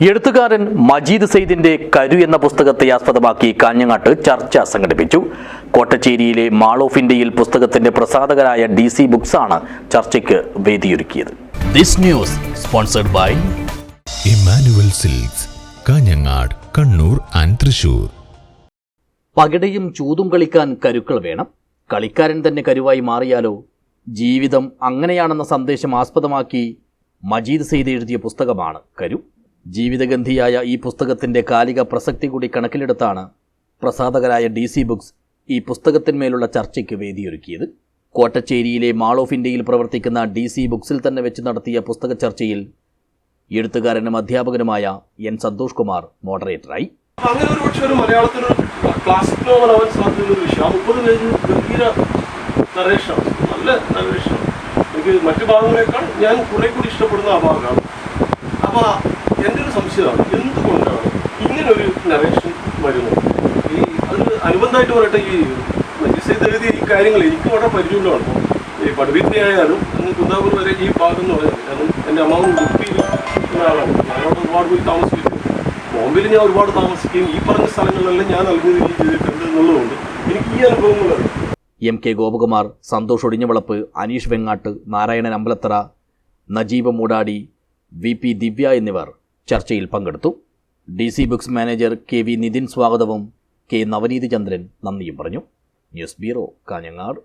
എഴുത്തുകാരൻ മജീദ് സെയ്ദിന്റെ കരു എന്ന പുസ്തകത്തെ ആസ്പദമാക്കി കാഞ്ഞങ്ങാട്ട് ചർച്ച സംഘടിപ്പിച്ചു. കോട്ടച്ചേരിയിലെ മാൾ ഓഫ് ഇന്ത്യയിൽ പുസ്തകത്തിന്റെ പ്രസാധകരായ ഡി സി ബുക്സ് ആണ് ചർച്ചയ്ക്ക് വേദിയൊരുക്കിയത്. This news sponsored by Immanuel silks Kanhangad Kannur and Thrissur. പകിടയും ചൂതും കളിക്കാൻ കരുക്കൾ വേണം. കളിക്കാരൻ തന്നെ കരുവായി മാറിയാലോ? ജീവിതം അങ്ങനെയാണെന്ന സന്ദേശം ആസ്പദമാക്കി മജീദ് സെയ്ദ് എഴുതിയ പുസ്തകമാണ് കരു. ജീവിതഗന്ധിയായ ഈ പുസ്തകത്തിന്റെ കാലിക പ്രസക്തി കൂടി കണക്കിലെടുത്താണ് പ്രസാധകരായ ഡി സി ബുക്സ് ഈ പുസ്തകത്തിന്മേലുള്ള ചർച്ചയ്ക്ക് വേദിയൊരുക്കിയത്. കോട്ടച്ചേരിയിലെ മാൾ ഓഫ് ഇന്ത്യയിൽ പ്രവർത്തിക്കുന്ന ഡി സി ബുക്സിൽ തന്നെ വെച്ച് നടത്തിയ പുസ്തക ചർച്ചയിൽ എഴുത്തുകാരനും അധ്യാപകനുമായ എൻ സന്തോഷ് കുമാർ മോഡറേറ്ററായി. അങ്ങനെ ഒരു പക്ഷേ ഒരു മലയാളത്തിൽ ക്ലാസിക് നോവൽ ആവാൻ സാധ്യതയുള്ള ഒരു വിഷയം. മുപ്പത് പേജ് ഗംഭീര നല്ല എനിക്ക് മറ്റു ഭാഗങ്ങളെക്കാൾ ഞാൻ കുറെ കൂടി ഇഷ്ടപ്പെടുന്ന ആ ഭാഗമാണ്. സംശയമാണ് എന്തുകൊണ്ടാണ് ഇങ്ങനെ ഒരു നരേഷൻ വരുന്നത് ഈ അത് അനുബന്ധമായിട്ട് പറയട്ടെ ഈ മജിസൈദ് എഴുതിയ ഈ കാര്യങ്ങൾ എനിക്ക് വളരെ പരിചയമുള്ളതാണ്. ഈ പടുവിദ്യ ആയാലും കുന്താപൂർ വരെ ഈ ഭാഗം എന്ന് പറയുന്നത് കാരണം എന്റെ അമ്മാവും ഉടുപ്പിയിൽ ഒരാളാണ് ഞാനവിടെ ഒരുപാട് പോയി താമസിക്കുന്നു. ബോംബെയിൽ ഞാൻ ഒരുപാട് താമസിക്കുകയും ഈ പറഞ്ഞ സ്ഥലങ്ങളിലെല്ലാം ഞാൻ നൽകുകയും ചെയ്തിട്ടുണ്ട് എന്നുള്ളതുകൊണ്ട് എനിക്ക് ഈ അനുഭവങ്ങളാണ് M K Gopakumar Santhosh Odinjavalappu Aneesh Vengat Narayanan Ambalathara Najeeb Moodadi V P Divya എന്നിവർ. ചർച്ചയിൽ പങ്കെടുത്തു. D C books manager K V Nithin സ്വാഗതവും കെ നവനീത് ചന്ദ്രൻ നന്ദിയും പറഞ്ഞു. News bureau Kanhangad.